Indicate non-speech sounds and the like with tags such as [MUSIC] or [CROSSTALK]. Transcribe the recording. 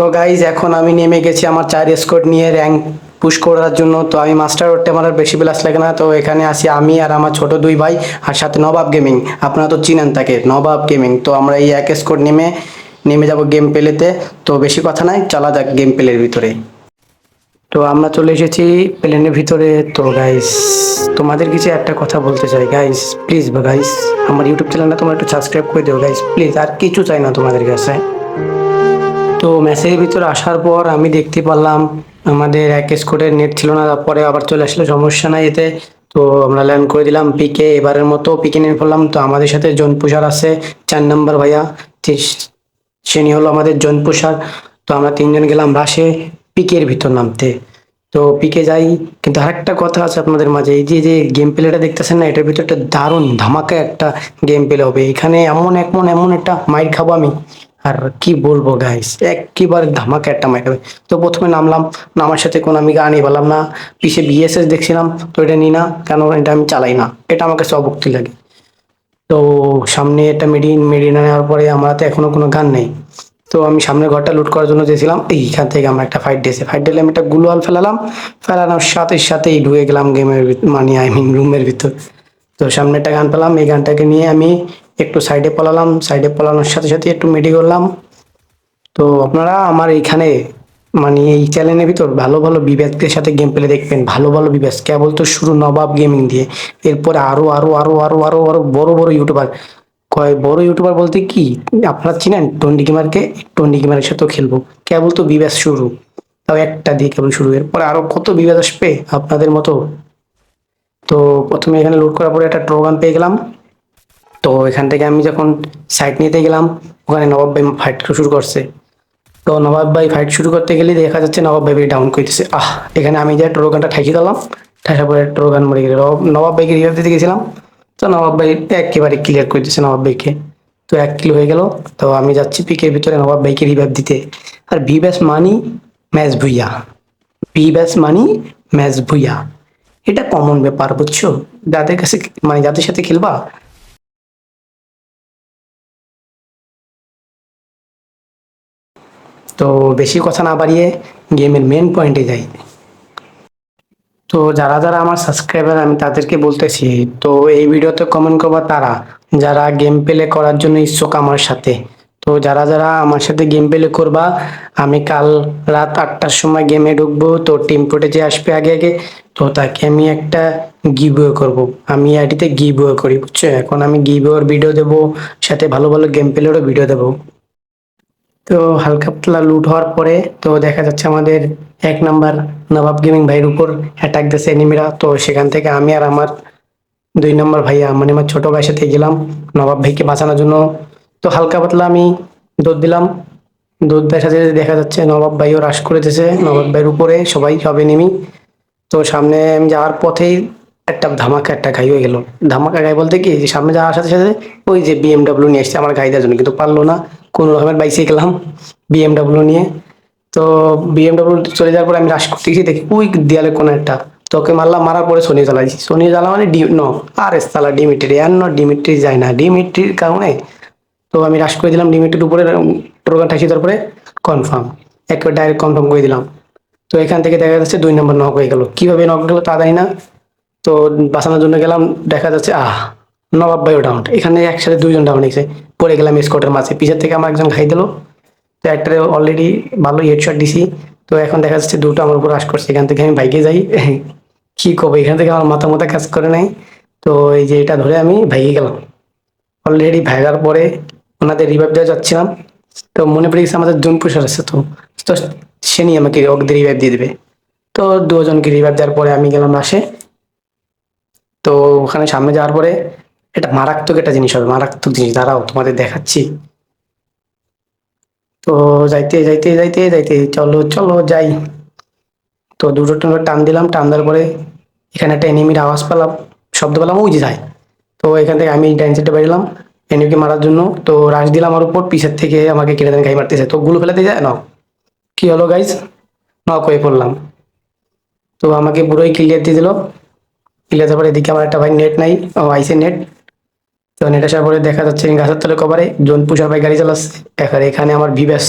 তো গাইজ এখন আমি নেমে গেছি আমার চার স্কোর নিয়ে র্যাঙ্ক পুশ করার জন্য। তো আমি মাস্টার রোডটা আমার বেশি প্লাস লাগে না। তো এখানে আসি আমি আর আমার ছোট দুই ভাই আর সাথে নবাব গেমিং আপনারা তো চিনেন তাকে, নবাব গেমিং তো আমরা এই এক স্কোর নেমে নেমে যাব গেম প্লেতে তো। বেশি কথা নাই, চলা যাক গেম প্লের ভিতরে। তো আমরা চলে এসেছি প্লেনের ভিতরে। তো গাইস তোমাদের কিছু একটা কথা বলতে চাই। গাইস প্লিজ গাইস আমার ইউটিউব চ্যানেলটা তোমরা একটু সাবস্ক্রাইব করে দিও। গাইস প্লিজ আর কিছু চাই না তোমাদের কাছে। তো মেসেজের ভিতরে আসার পর আমি দেখতে পারলাম আমাদের এক স্কোরের নেট ছিল না, তারপরে আবার চলে আসলো, সমস্যা নাই এতে। তো আমরা ল্যান্ড করে দিলাম পিকে এবারের মতো পিকে নিয়ে পড়লাম তো আমাদের সাথে জন পুষার আছে, চার নম্বর ভাইয়া, সে হলো আমাদের জন পুষার। তো আমরা তিনজন গেলাম রাশে পিকের ভিতর নামতে। তো পিকে যাই, কিন্তু আরেকটা কথা আছে আপনাদের মাঝে, এই যে যে গেম প্লেটা দেখতেছেন না, এটার ভিতর একটা দারুণ ধামাকা একটা গেম প্লে হবে। এখানে এমন এমন এমন একটা মাইর খাব আমি। আর কি বলব গাইস একেবারে ধামাকা একটা খাবে তো প্রথমে নামলাম, নামার সাথে কোনো আমি গানই পেলাম না। পিছে বিএসএস দেখছিলাম, তো এটা নিই না, কেন এটা আমি চালাই না। এটা আমাকে সবক্তি লাগে। তো সামনে একটা মেডিন মেডিন নেওয়ার পরে আমার হাতে এখনও কোনো গান নেই। তো আমি সামনের ঘরটা লুট করার জন্য চেয়েছিলাম এইখান থেকে আমরা একটা ফাইট দিয়েছি। ফাইট দিলে আমি একটা গুলোয়াল ফেলালাম। ফেলানোর সাথে সাথেই ঢুকে গেলাম গেমের মানে আই মিন রুমের ভিতর। তো সামনে একটা গান পেলাম। এই গানটাকে নিয়ে আমি একটু সাইডে পালালাম সাইডে পালানোর সাথে সাথে একটু মেডি করলাম তো আপনারা আমার এইখানে মানে এই চ্যানেলের ভিতর ভালো ভালো বিবেকদের সাথে গেম প্লে দেখবেন, ভালো ভালো বিবেক কেবল তো শুরু নবাব গেমিং দিয়ে। এরপরে আরও আরও আরও আরও আরও আরও বড় বড় ইউটিউবার কয় বড় ইউটিউবার বলতে কি? আপনারা চিনেন টন্ডি গেমারকে টন্ডি গেমারের সাথেও খেলব। কেবল তো বিবেক শুরু। তাও একটা দিয়ে কেবল শুরু। এরপরে আরও কত বিবেক আসবে আপনাদের মতো? তো প্রথমে এখানে লোড করার পরে একটা ট্রোগান পেয়ে গেলাম। তো এখান থেকে আমি যখন সাইড নিতে গেলাম, ওখানে নবাব ভাই ফাইট শুরু করছে। তো নবাব ভাই ফাইট শুরু করতে গেলে দেখা যাচ্ছে নবাব ভাই ডাউন করতেছে আহ, এখানে আমি যে ট্রোগানটা ঠাইছি দিলাম ঠাসার পরে ট্রোগান মরে গেল। নবাব ভাইকে রিভাইভ দিতে গেছিলাম। তো নবাব ভাই একেবারে ক্লিয়ার করে দিচ্ছে নবাব ভাইকে। তো এক কিলো হয়ে গেল। তো আমি যাচ্ছি পিকের ভিতরে নবাব ভাইকে রিভাইভ দিতে। আর বি ব্যাস মানি ম্যাচ ভুইয়া। বি ব্যাস মানি ম্যাচ ভুইয়া। এটা কমন ব্যাপার, বুঝছ? যাদের কাছে মানে যাদের সাথে খেলবা তো বেশি কথা না বাড়িয়ে গেমের মেন পয়েন্টে যাই। তো যারা যারা আমার সাবস্ক্রাইবার আমি তাদেরকে বলতেছি, তো এই ভিডিওতে কমেন্ট করবা তারা, যারা গেম প্লে করার জন্য ইচ্ছুক আমার সাথে। তো যারা যারা আমার সাথে গেম প্লে করবা, আমি কাল রাত আটটার সময় গেমে ঢুকবো, তো টিম ফুটে যে আসবে আগে আগে, তো তাকে আমি একটা গিভওয়ে করব। আমি আইডিতে গিভওয়ে করি, বুঝছ? এখন আমি গিভওয়ের ভিডিও দেবো, সাথে ভালো ভালো গেম প্লেরও ভিডিও দেবো। তো হালকা পাতলা লুট হওয়ার পরে তো দেখা যাচ্ছে আমাদের এক নাম্বার নবাব গেমিং ভাইয়ের উপর অ্যাটাক দিয়েছে এনিমিরা তো সেখান থেকে আমি আর আমার দুই নম্বর ভাইয়া মানে আমার ছোট ভাইয়ের সাথে গেলাম নবাব ভাইকে বাঁচানোর জন্য। তো হালকা পাতলা আমি দৌড় দিলাম। দৌড় সাথে সাথে দেখা যাচ্ছে নবাব ভাইও রাশ করে দিয়েছে। নবাব ভাইয়ের উপরে সবাই সবে নেমি তো সামনে আমি যাওয়ার পথেই একটা ধামাকা একটা গাই হয়ে গেল। ধামাকা গাই বলতে কি সামনে যাওয়ার সাথে সাথে ওই যে বিএমডাব্লিউ নিয়ে এসছে আমার গাড়ি দেওয়ার জন্য, কিন্তু পারল না। কোনো রকমের বাইসে গেলাম বিএমডাব্লিউ নিয়ে। তো বিএমডাব্লিউ চলে যাওয়ার পরে আমি রাশ করতে গেছি দেখি ওই দেয়ালে কোনো একটা। তোকে মারলাম, মারার পরে সোনি চালাইছি সোনি জ্বালা মানে ডি ন আর এস চালা ডিমিট্রি আর ন ডিমিট্রি যায় না। ডিমিট্রির কারণে তো আমি রাশ করে দিলাম ডিমিট্রির উপরে টোরগান ঠাসি তারপরে কনফার্ম একবার ডাইরেক্ট কনফার্ম করে দিলাম। তো এখান থেকে দেখা যাচ্ছে দুই নম্বর নক হয়ে গেল। কীভাবে নক গেলো তা জানি না। তো বাঁচানোর জন্য গেলাম, দেখা যাচ্ছে, আহ, নবাব ভাইও ডাউন এখানে একসাথে দুইজন ডাউন হয়েছে। পড়ে গেলাম স্কোটের মাঝে। পিছের থেকে আমার একজন খাই দিল। তো একটা অলরেডি ভালো হেডশট দিছি। তো এখন দেখা যাচ্ছে দুটো আমার উপর আশ করছে। এখান থেকে আমি বাইকে যাই। [LAUGHS] কি করব? এখান থেকে আমার মাথা মাথা কাজ করে নাই। তো এই যে এটা ধরে আমি ভাইকে গেলাম। অলরেডি ভাগার পরে ওনাদের রিভাইভ দেওয়া যাচ্ছিলাম। তো মনে পড়ে গেছে আমাদের জুন পুষার আছে তো। তো সে নিয়ে আমাকে ওদের রিভাইভ দিয়ে দেবে। তো দুজনকে রিভাইভ দেওয়ার পরে আমি গেলাম আসে তো ওখানে সামনে যাওয়ার পরে এটা মারাত্মক একটা জিনিস হবে, মারাত্মক জিনিস। দাঁড়াও, তোমাদের দেখাচ্ছি। তো যাইতে যাইতে যাইতে যাইতে, চলো চলো, যাই। তো দুটো টোটো টান দিলাম, টান দেওয়ার পরে এখানে একটা এনিমির আওয়াজ পেলাম, শব্দ পেলাম, ওই যে যায় তো এখান থেকে আমি ডাইন সাইডে বেরোলাম এনিমিকে মারার জন্য। তো রাশ দিলাম আমার উপর, পিছের থেকে আমাকে কেটে দেন গাই মারতেছে। তো গুলো ফেলাতে যায়? না কি হলো গাইজ নক হয়ে পড়লাম। তো আমাকে পুরোই ক্লিয়ার দিয়ে দিল। ক্লিয়ার দেওয়ার পরে এদিকে আমার একটা ভাই নেট নাই আইসে নেট আসার পরে দেখা যাচ্ছে গাছের তলে কবারে জোন পুষার ভাই গাড়ি চালাচ্ছে। এখানে আমার ভিভ্যাস